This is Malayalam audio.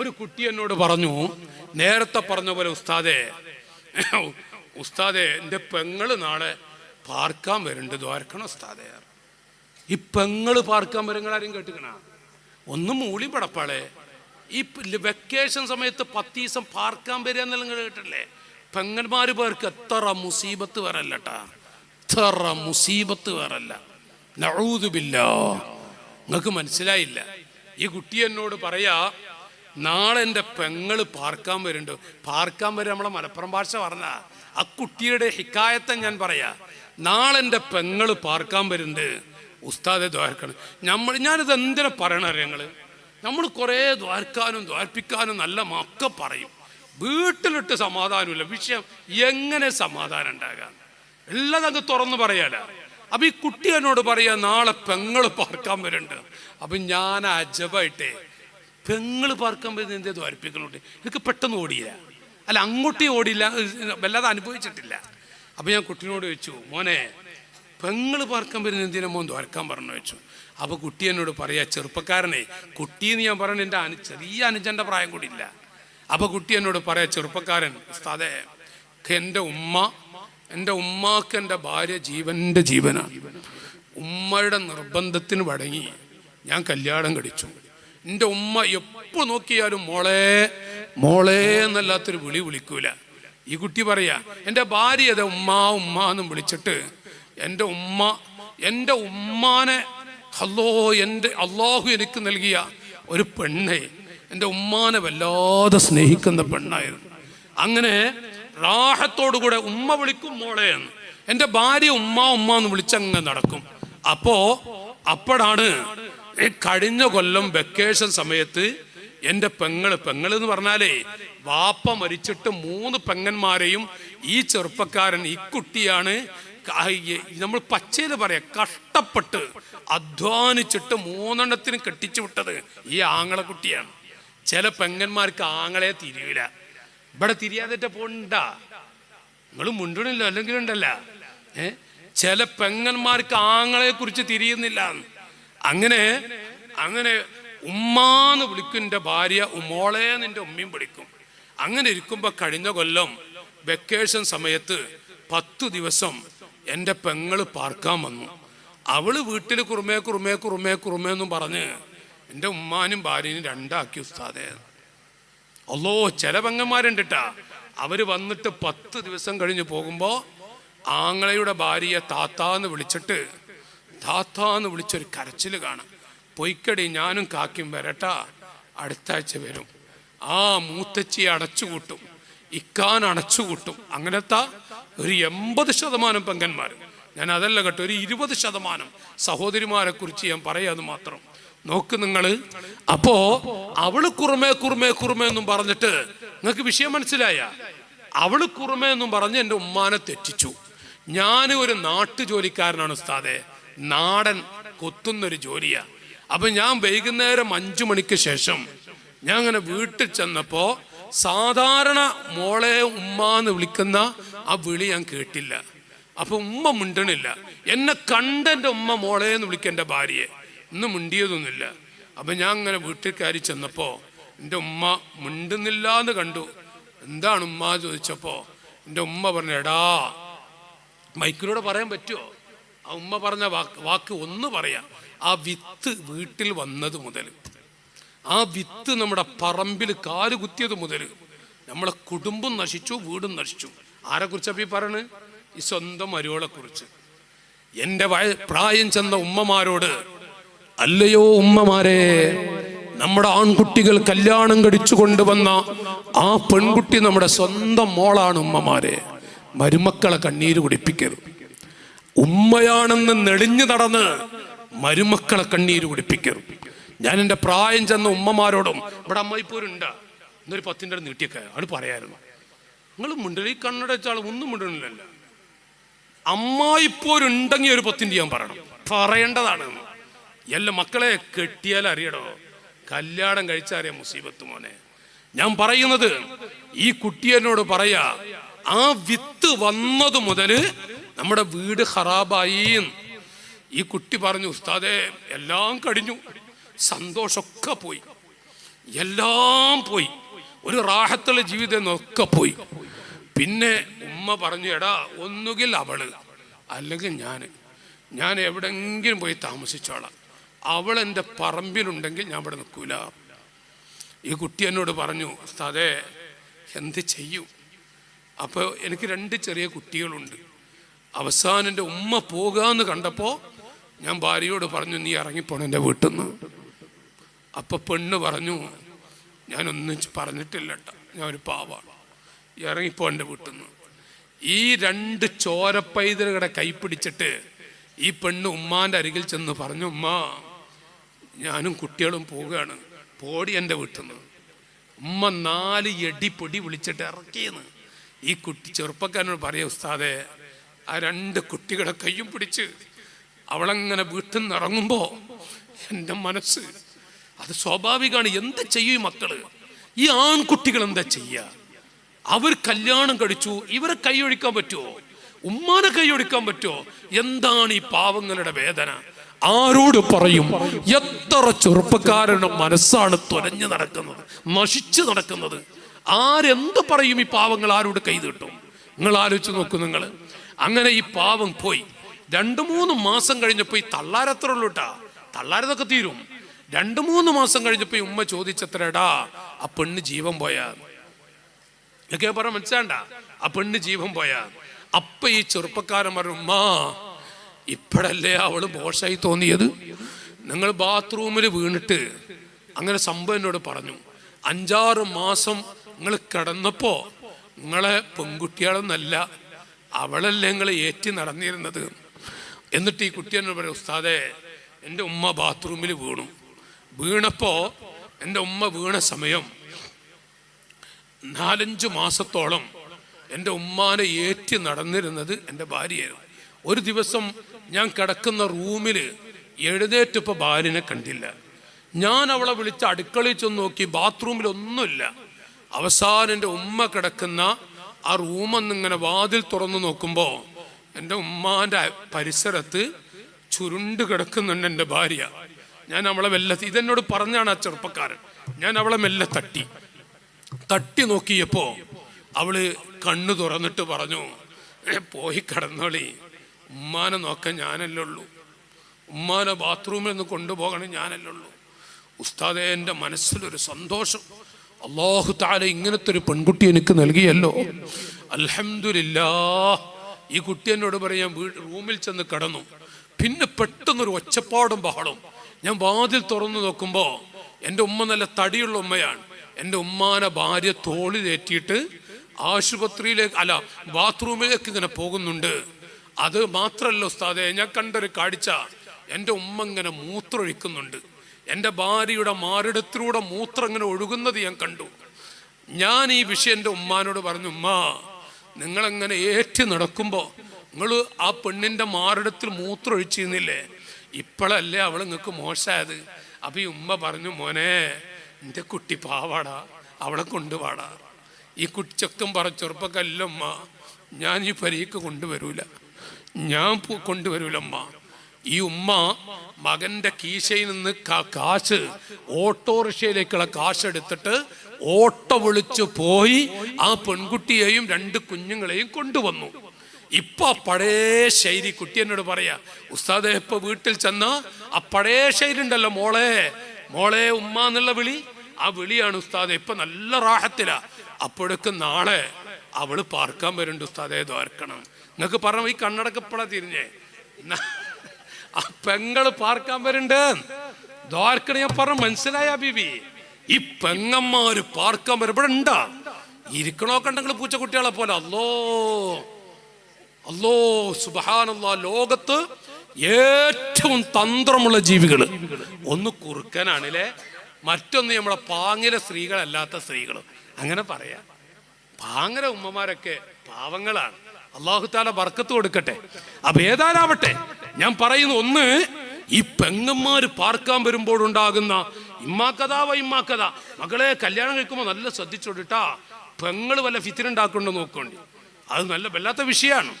ഒരു കുട്ടി എന്നോട് പറഞ്ഞു നേരത്തെ പറഞ്ഞ പോലെ ഉസ്താദേ ഉസ്താദെ എന്റെ പെങ്ങൾ നാളെ പാർക്കാൻ വരുന്നുണ്ട് ദ്വാരക്കണം ഉസ്താദേ. ഈ പെങ്ങൾ പാർക്കാൻ വരുന്ന ആരും കേട്ടുക്കണ? ഒന്ന് മൂളി പടപ്പാളെ. ഈ വെക്കേഷൻ സമയത്ത് പത്ത് ദിവസം പാർക്കാൻ വരിക എന്നെല്ലാം കേട്ടല്ലേ പെങ്ങന്മാര് പേർക്ക് എത്ര മുസീബത്ത് വരല്ലട്ടാ എത്ര മുസീബത്ത് വരല്ല നഴൂതുബില്ലോ നിങ്ങൾക്ക് മനസ്സിലായില്ല. ഈ കുട്ടി എന്നോട് പറയാ നാളെ എന്റെ പെങ്ങൾ പാർക്കാൻ വരുന്നുണ്ട്. പാർക്കാൻ വരും നമ്മളെ മലപ്പുറം ഭാഷ പറഞ്ഞ. ആ കുട്ടിയുടെ ഹിക്കായത്തെ ഞാൻ പറയാ. നാളെ എന്റെ പെങ്ങൾ പാർക്കാൻ വരുന്നുണ്ട്. ഉസ്താദെ ദ്വാരക്കണം. നമ്മൾ ഞാനിത് എന്തിനാ പറയണ ഞങ്ങൾ നമ്മൾ കുറേ ദ്വാരക്കാനും ദ്വാരപ്പിക്കാനും നല്ല മക്ക പറയും. വീട്ടിലിട്ട് സമാധാനമില്ല. വിഷയം എങ്ങനെ സമാധാനം ഉണ്ടാകാം? എല്ലാം അങ്ങ് തുറന്നു പറയാല. അപ്പൊ ഈ കുട്ടി എന്നോട് പറയാ നാളെ പെങ്ങൾ പാർക്കാൻ വരുന്നുണ്ട്. അപ്പൊ ഞാൻ അജബായിട്ടേ പെങ്ങൾ പാർക്കാൻ വരുന്ന എന്തേ ദ്വാരിപ്പിക്കലുണ്ട് എനിക്ക് പെട്ടെന്ന് ഓടിയില്ല. അല്ല അങ്ങോട്ടേ ഓടിയില്ല. വല്ലാതെ അനുഭവിച്ചിട്ടില്ല. അപ്പൊ ഞാൻ കുട്ടിനോട് ചോദിച്ചു മോനെ പെങ്ങൾ പാർക്കാൻ വരുന്ന എന്തിനാ മോൻ ദ്വാരക്കാൻ പറഞ്ഞു വെച്ചു അപ്പോൾ കുട്ടി എന്നോട് പറയാ ചെറുപ്പക്കാരനെ കുട്ടിയെന്ന് ഞാൻ പറഞ്ഞ എന്റെ അനു ചെറിയ അനുജന്റെ പ്രായം കൂടി ഇല്ല. അപ്പൊ കുട്ടി എന്നോട് പറയാ ചെറുപ്പക്കാരൻ ഉസ്താദേ എന്റെ ഉമ്മ എന്റെ ഉമ്മാക്ക് എന്റെ ഭാര്യ ജീവന്റെ ജീവനാണ്. ഉമ്മയുടെ നിർബന്ധത്തിന് വടങ്ങി ഞാൻ കല്യാണം കഴിച്ചു. എന്റെ ഉമ്മ എപ്പോ നോക്കിയാലും മോളെ മോളെ എന്നല്ലാത്തൊരു വിളി വിളിക്കൂല. ഈ കുട്ടി പറയാ എന്റെ ഭാര്യ അതെ ഉമ്മ ഉമ്മ എന്നും വിളിച്ചിട്ട് എന്റെ ഉമ്മ എന്റെ ഉമ്മാനെ ഹല്ലോ എന്റെ അള്ളാഹു എനിക്ക് നൽകിയ ഒരു പെണ്ണെ എന്റെ ഉമ്മാനെ വല്ലാതെ സ്നേഹിക്കുന്ന പെണ്ണായിരുന്നു. അങ്ങനെ റാഹത്തോടുകൂടെ ഉമ്മ വിളിക്കും മോളെ എന്ന്. എന്റെ ഭാര്യ ഉമ്മ ഉമ്മ എന്ന് വിളിച്ചങ്ങ് നടക്കും. അപ്പോ അപ്പോഴാണ് ഈ കഴിഞ്ഞ കൊല്ലം വെക്കേഷൻ സമയത്ത് എന്റെ പെങ്ങൾ പെങ്ങൾ എന്ന് പറഞ്ഞാലേ വാപ്പ മരിച്ചിട്ട് മൂന്ന് പെങ്ങന്മാരെയും ഈ ചെറുപ്പക്കാരൻ ഈ കുട്ടിയാണ് നമ്മൾ പച്ചയിൽ പറയാ കഷ്ടപ്പെട്ട് അധ്വാനിച്ചിട്ട് മൂന്നെണ്ണത്തിന് കെട്ടിച്ചു വിട്ടത് ഈ ആങ്ങളെ കുട്ടിയാണ്. ചില പെങ്ങന്മാർക്ക് ആങ്ങളെ തിരിയില്ല ഇവിടെ തിരിയാതെ പോണ്ട നിങ്ങൾ മുണ്ടണില്ല അല്ലെങ്കിൽ ഉണ്ടല്ല ഏ? ചില പെങ്ങന്മാർക്ക് ആങ്ങളെ കുറിച്ച് തിരിയുന്നില്ല. അങ്ങനെ അങ്ങനെ ഉമ്മാന്ന് വിളിക്കും എന്റെ ഭാര്യ ഉമ്മോളെ നിന്റെ ഉമ്മയും വിളിക്കും. അങ്ങനെ ഇരിക്കുമ്പോ കഴിഞ്ഞ കൊല്ലം വെക്കേഷൻ സമയത്ത് പത്തു ദിവസം എന്റെ പെങ്ങൾ പാർക്കാൻ വന്നു. അവൾ വീട്ടിൽ കുറുമേ കുറുമേ കുറുമേ കുറുമേ എന്നും പറഞ്ഞ് എന്റെ ഉമ്മാനും ഭാര്യനും രണ്ടാക്കി ഉസ്താദേ. അല്ലോ ചില പെങ്ങന്മാരുണ്ട് ട്ടാ അവർ വന്നിട്ട് പത്ത് ദിവസം കഴിഞ്ഞ് പോകുമ്പോ ആങ്ങളയുടെ ഭാര്യയെ താത്താന്ന് വിളിച്ചിട്ട് താത്താന്ന് വിളിച്ചൊരു കരച്ചിൽ കാണാം. പൊയ്ക്കടി ഞാനും കാക്കും വരട്ടാ. അടുത്താഴ്ച വരും. ആ മൂത്തച്ചിയെ അടച്ചുകൂട്ടും. ഇക്കാൻ അടച്ചുകൂട്ടും. അങ്ങനത്തെ ഒരു എൺപത് ശതമാനം പെങ്കന്മാർ ഞാൻ അതല്ല കേട്ടോ ഒരു ഇരുപത് ശതമാനം സഹോദരിമാരെ കുറിച്ച് ഞാൻ പറയാത് മാത്രം. നോക്ക് നിങ്ങൾ അപ്പോ അവൾ കുറുമേ കുറുമേ കുറുമേ എന്നും പറഞ്ഞിട്ട് നിങ്ങൾക്ക് വിഷയം മനസ്സിലായ? അവൾ കുറുമേ എന്നും പറഞ്ഞ് എന്റെ ഉമ്മാനെ തെറ്റിച്ചു. ഞാൻ ഒരു നാട്ടു ജോലിക്കാരനാണ് ഉസ്താദെ. നാടൻ കൊത്തുന്നൊരു ജോലിയാണ് അപ്പൊ ഞാൻ വൈകുന്നേരം അഞ്ചു മണിക്ക് ശേഷം ഞാൻ അങ്ങനെ വീട്ടിൽ ചെന്നപ്പോ സാധാരണ മോളെ ഉമ്മ എന്ന് വിളിക്കുന്ന ആ വിളി ഞാൻ കേട്ടില്ല. അപ്പൊ ഉമ്മ മിണ്ടണില്ല. എന്നെ കണ്ട എന്റെ ഉമ്മ മോളെ എന്ന് വിളിക്കുക എന്റെ ഭാര്യയെ. ഇന്ന് മിണ്ടിയതൊന്നുമില്ല. അപ്പൊ ഞാൻ അങ്ങനെ വീട്ടിൽ കയറി ചെന്നപ്പോ എന്റെ ഉമ്മ മിണ്ടുന്നില്ല എന്ന് കണ്ടു. എന്താണ് ഉമ്മ ചോദിച്ചപ്പോ എന്റെ ഉമ്മ പറഞ്ഞു എടാ മൈക്കിലൂടെ പറയാൻ പറ്റുമോ ആ ഉമ്മ പറഞ്ഞ വാക്ക് വാക്ക് ഒന്ന് പറയാം. ആ വിത്ത് വീട്ടിൽ വന്നത് മുതൽ ആ വിത്ത് നമ്മുടെ പറമ്പിൽ കാൽ കുത്തിയത് മുതൽ നമ്മളെ കുടുംബം നശിച്ചു വീടും നശിച്ചു. ആരെ കുറിച്ചപ്പോ ഈ പറയണ്? ഈ സ്വന്തം മരുവളെ കുറിച്ച്. എന്റെ വയ പ്രായം ചെന്ന ഉമ്മമാരോട് അല്ലയോ ഉമ്മമാരെ നമ്മുടെ ആൺകുട്ടികൾ കല്യാണം കഴിച്ചു കൊണ്ടുവന്ന ആ പെൺകുട്ടി നമ്മുടെ സ്വന്തം മോളാണ് ഉമ്മമാരെ. മരുമക്കളെ കണ്ണീര് കുടിപ്പിക്കരുത്. ഉമ്മയാണെന്ന് നെളിഞ്ഞു നടന്ന് മരുമക്കളെ കണ്ണീര് കുടിപ്പിക്കരുത് ഞാൻ എന്റെ പ്രായം ചെന്ന ഉമ്മമാരോടും ഇവിടെ അമ്മായിപ്പോരുണ്ട്. എന്നൊരു പത്തിന്റെ നീട്ടിയൊക്കെ. അത് പറയായിരുന്നു. നിങ്ങൾ മുണ്ടലി കണ്ണടച്ചാൽ ഒന്നും മുണ്ടണില്ലല്ല അമ്മായിപ്പോരുണ്ടെങ്കിൽ ഒരു പത്തിന്റെ ഞാൻ പറയണം. പറയേണ്ടതാണ്. എല്ലാ മക്കളെ കെട്ടിയാൽ അറിയടോ. കല്യാണം കഴിച്ചറിയാം മുസീബത്ത് മോനെ. ഞാൻ പറയുന്നത് ഈ കുട്ടിയനോട് പറയാ ആ വിത്ത് വന്നത് മുതൽ നമ്മുടെ വീട് ഖറാബായി ഈ കുട്ടി പറഞ്ഞു ഉസ്താദെ എല്ലാം കടിഞ്ഞു സന്തോഷമൊക്കെ പോയി. എല്ലാം പോയി. ഒരു റാഹത്തുള്ള ജീവിതം ഒക്കെ പോയി. പിന്നെ ഉമ്മ പറഞ്ഞു എടാ ഒന്നുകിൽ അവൾ അല്ലെങ്കിൽ ഞാൻ ഞാൻ എവിടെങ്കിലും പോയി താമസിച്ചോളാം. അവൾ എന്റെ പറമ്പിലുണ്ടെങ്കിൽ ഞാൻ ഇവിടെ നിൽക്കൂല. ഈ കുട്ടി എന്നോട് പറഞ്ഞു ഉസ്താദേ എന്ത് ചെയ്യും? അപ്പോൾ എനിക്ക് രണ്ട് ചെറിയ കുട്ടികളുണ്ട്. അവസാനം എന്റെ ഉമ്മ പോകാന്ന് കണ്ടപ്പോൾ ഞാൻ ഭാര്യയോട് പറഞ്ഞു നീ ഇറങ്ങിപ്പോണം എന്റെ വീട്ടിൽ നിന്ന് അപ്പം പെണ്ണ് പറഞ്ഞു ഞാനൊന്നും പറഞ്ഞിട്ടില്ല കേട്ടോ ഞാൻ ഒരു പാവാണ്. ഇറങ്ങിപ്പോ എന്റെ വീട്ടിൽ നിന്ന് ഈ രണ്ട് ചോരപ്പൈതലുകളെ കൈപ്പിടിച്ചിട്ട് ഈ പെണ്ണ് ഉമ്മാന്റെ അരികിൽ ചെന്ന് പറഞ്ഞു ഉമ്മ ഞാനും കുട്ടികളും പോവുകയാണ് പോടി എന്റെ വീട്ടിൽ നിന്ന് ഉമ്മ നാല് എടി പൊടി വിളിച്ചിട്ട് ഇറക്കിയെന്ന് ഈ കുട്ടി ചെറുപ്പക്കാരനോട് പറയാം ഉസ്താദെ ആ രണ്ട് കുട്ടികളെ കയ്യും പിടിച്ച് അവളങ്ങനെ വീട്ടിൽ നിന്ന് ഇറങ്ങുമ്പോ എന്റെ മനസ്സ് അത് സ്വാഭാവികമാണ് എന്ത് ചെയ്യും മക്കൾ? ഈ ആൺകുട്ടികൾ എന്താ ചെയ്യുക അവർ കല്യാണം കഴിച്ചു ഇവരെ കൈയൊഴിക്കാൻ പറ്റുമോ ഉമ്മാനെ കൈയൊഴിക്കാൻ പറ്റുമോ എന്താണ് ഈ പാവങ്ങളുടെ വേദന? ആരോട് പറയും എത്ര ചെറുപ്പക്കാരുടെ മനസ്സാണ് തുരഞ്ഞു നടക്കുന്നത് നശിച്ചു നടക്കുന്നത്. ആരെന്ത് പറയും ഈ പാവങ്ങൾ ആരോട് കൈ നിങ്ങൾ ആലോചിച്ച് നോക്കൂ നിങ്ങൾ. അങ്ങനെ ഈ പാവം പോയി. രണ്ടു മൂന്ന് മാസം കഴിഞ്ഞപ്പോ ഈ തള്ളാരത്ര ഉള്ളൂട്ടാ തള്ളാരതൊക്കെ തീരും. രണ്ടു മൂന്ന് മാസം കഴിഞ്ഞപ്പോ ഈ ഉമ്മ ചോദിച്ചത്രടാ ആ പെണ്ണ് ജീവൻ പോയാ? ഇതൊക്കെ പറ മനസ്സിലാണ്ട? ആ പെണ്ണ് ജീവൻ പോയാ? അപ്പൊ ഈ ചെറുപ്പക്കാരൻ പറഞ്ഞു ഉമ്മാ അവൾ മോശമായി തോന്നിയത്? നിങ്ങൾ ബാത്റൂമിൽ വീണിട്ട് അങ്ങനെ സംഭവം എന്നോട് പറഞ്ഞു. അഞ്ചാറ് മാസം നിങ്ങൾ കിടന്നപ്പോ നിങ്ങളെ പെൺകുട്ടികളെന്നല്ല അവളല്ലേ ഞങ്ങൾ ഏറ്റി നടന്നിരുന്നത്? എന്നിട്ട് ഈ കുട്ടി എന്നോട് പറയും ഉസ്താദെ എന്റെ ഉമ്മ ബാത്റൂമിൽ വീണു. വീണപ്പോൾ എന്റെ ഉമ്മ വീണ സമയം നാലഞ്ച് മാസത്തോളം എന്റെ ഉമ്മാനെ ഏറ്റി നടന്നിരുന്നത് എന്റെ ഭാര്യയായിരുന്നു. ഒരു ദിവസം ഞാൻ കിടക്കുന്ന റൂമിൽ എഴുന്നേറ്റപ്പോൾ ഭാര്യനെ കണ്ടില്ല. ഞാൻ അവളെ വിളിച്ച് അടുക്കളയിൽ ചെന്ന് നോക്കി ബാത്റൂമിൽ ഒന്നുമില്ല അവസാനം എന്റെ ഉമ്മ കിടക്കുന്ന ആ റൂമെന്നിങ്ങനെ വാതിൽ തുറന്നു നോക്കുമ്പോൾ എന്റെ ഉമ്മാന്റെ പരിസരത്ത് ചുരുണ്ട് കിടക്കുന്നുണ്ട് എന്റെ ഭാര്യ. ഞാൻ അവളെ മെല്ലെ ഇതെന്നോട് പറഞ്ഞാണ് ആ ചെറുപ്പക്കാരൻ. ഞാൻ അവളെ മെല്ലെ തട്ടി. തട്ടി നോക്കിയപ്പോൾ അവൾ കണ്ണു തുറന്നിട്ട് പറഞ്ഞു പോയി കടന്നോളി. ഉമ്മാനെ നോക്കാൻ ഞാനല്ലേ ഉള്ളൂ. ഉമ്മാനെ ബാത്റൂമിൽ നിന്ന് കൊണ്ടുപോകണം ഞാനല്ലേ ഉള്ളൂ. ഉസ്താദേ എന്റെ മനസ്സിലൊരു സന്തോഷം. അള്ളാഹു താല ഇങ്ങനത്തെ ഒരു പെൺകുട്ടി എനിക്ക് നൽകിയല്ലോ. അൽഹംദുലില്ലാ ഈ കുട്ടി എന്നോട് പറയാൻ വീട് റൂമിൽ ചെന്ന് കിടന്നു. പിന്നെ പെട്ടെന്നൊരു ഒച്ചപ്പാടും ബഹളും ഞാൻ വാതിൽ തുറന്നു നോക്കുമ്പോൾ എന്റെ ഉമ്മ നല്ല തടിയുള്ള ഉമ്മയാണ്. എന്റെ ഉമ്മാനെ ഭാര്യ തോളി തോളിലേറ്റിയിട്ട് ആശുപത്രിയിലേക്ക് അല്ല ബാത്റൂമിലേക്ക് ഇങ്ങനെ പോകുന്നുണ്ട്. അത് മാത്രമല്ല ഉസ്താദെ ഞാൻ കണ്ടൊരു കാഴ്ച. എന്റെ ഉമ്മ ഇങ്ങനെ മൂത്രമൊഴിക്കുന്നുണ്ട്. എന്റെ ഭാര്യയുടെ മാറിടത്തിലൂടെ മൂത്രം ഇങ്ങനെ ഒഴുകുന്നത് ഞാൻ കണ്ടു. ഞാൻ ഈ വിഷയം എന്റെ ഉമ്മാനോട് പറഞ്ഞു ഉമ്മ നിങ്ങളെങ്ങനെ ഏറ്റു നടക്കുമ്പോൾ നിങ്ങൾ ആ പെണ്ണിന്റെ മാറിടത്തിൽ മൂത്രം ഒഴിച്ചിരുന്നില്ലേ? ഇപ്പോഴല്ലേ അവൾ നിങ്ങൾക്ക് മോശമായത് അപ്പം ഈ ഉമ്മ പറഞ്ഞു മോനെ എന്റെ കുട്ടി പാവാടാ അവളെ കൊണ്ടുപാടാ ഈ കുട്ടിച്ചക്കം പറ ചെറുപ്പക്കല്ലമ്മ ഞാൻ ഈ പരീക്ക് കൊണ്ടുവരൂല. ഞാൻ കൊണ്ടുവരൂലമ്മ ഈ ഉമ്മ മകന്റെ കീശയിൽ നിന്ന് കാശ് ഓട്ടോറിക്ഷയിലേക്കുള്ള കാശ് എടുത്തിട്ട് ഓട്ടോ വിളിച്ചു പോയി ആ പെൺകുട്ടിയെയും രണ്ട് കുഞ്ഞുങ്ങളെയും കൊണ്ടുവന്നു. ഇപ്പൊ പഴയ ശൈലി കുട്ടി എന്നോട് പറയാ ഉസ്താദെ ഇപ്പൊ വീട്ടിൽ ചെന്ന ആ പഴയ ശൈലി ഉണ്ടല്ലോ മോളെ മോളെ ഉമ്മ എന്നുള്ള വിളി ആ വിളിയാണ് ഉസ്താദെ ഇപ്പൊ നല്ല റാഹത്തിലാ. അപ്പോഴേക്ക് നാളെ അവൾ പാർക്കാൻ വരുന്നുണ്ട് ഉസ്താദേ ദ്വാർക്കണം നിങ്ങൾക്ക് പറഞ്ഞു ഈ കണ്ണടക്കപ്പള തിരിഞ്ഞേ. ആ പെങ്ങൾ പാർക്കാൻ വരുന്നുണ്ട്. ദ്വാർക്കണ ഞാൻ പറഞ്ഞ മനസ്സിലായ ബീബി? ഈ പെങ്ങന്മാര് പാർക്കാൻ വരും. ഇവിടെ ഉണ്ടാ? ഇരിക്കണോ കണ്ടെങ്കിൽ പൂച്ചക്കുട്ടികളെ പോലെ? അല്ലോ അല്ലോ സുബാനുള്ള ലോകത്ത് ഏറ്റവും തന്ത്രമുള്ള ജീവികൾ ഒന്ന് കുറുക്കനാണല്ലേ? മറ്റൊന്ന് നമ്മളെ പാങ്ങിലെ സ്ത്രീകളല്ലാത്ത സ്ത്രീകൾ അങ്ങനെ പറയാ. പാങ്ങര ഉമ്മമാരൊക്കെ പാവങ്ങളാണ്. അള്ളാഹുത്താല ബർക്കത്ത് കൊടുക്കട്ടെ. അപ്പൊ ഏതാനാവട്ടെ? ഞാൻ പറയുന്ന ഒന്ന് ഈ പെങ്ങന്മാര് പാർക്കാൻ വരുമ്പോഴുണ്ടാകുന്ന ഇമ്മാക്കഥ വ ഇമ്മാക്കഥ. മകളെ കല്യാണം കഴിക്കുമ്പോൾ നല്ല ശ്രദ്ധിച്ചോണ്ടിട്ടാ പെങ്ങൾ വല്ല ഫിത്തിനുണ്ടാക്കുന്നുണ്ടോ നോക്കണ്ടി. അത് നല്ല വല്ലാത്ത വിഷയമാണ്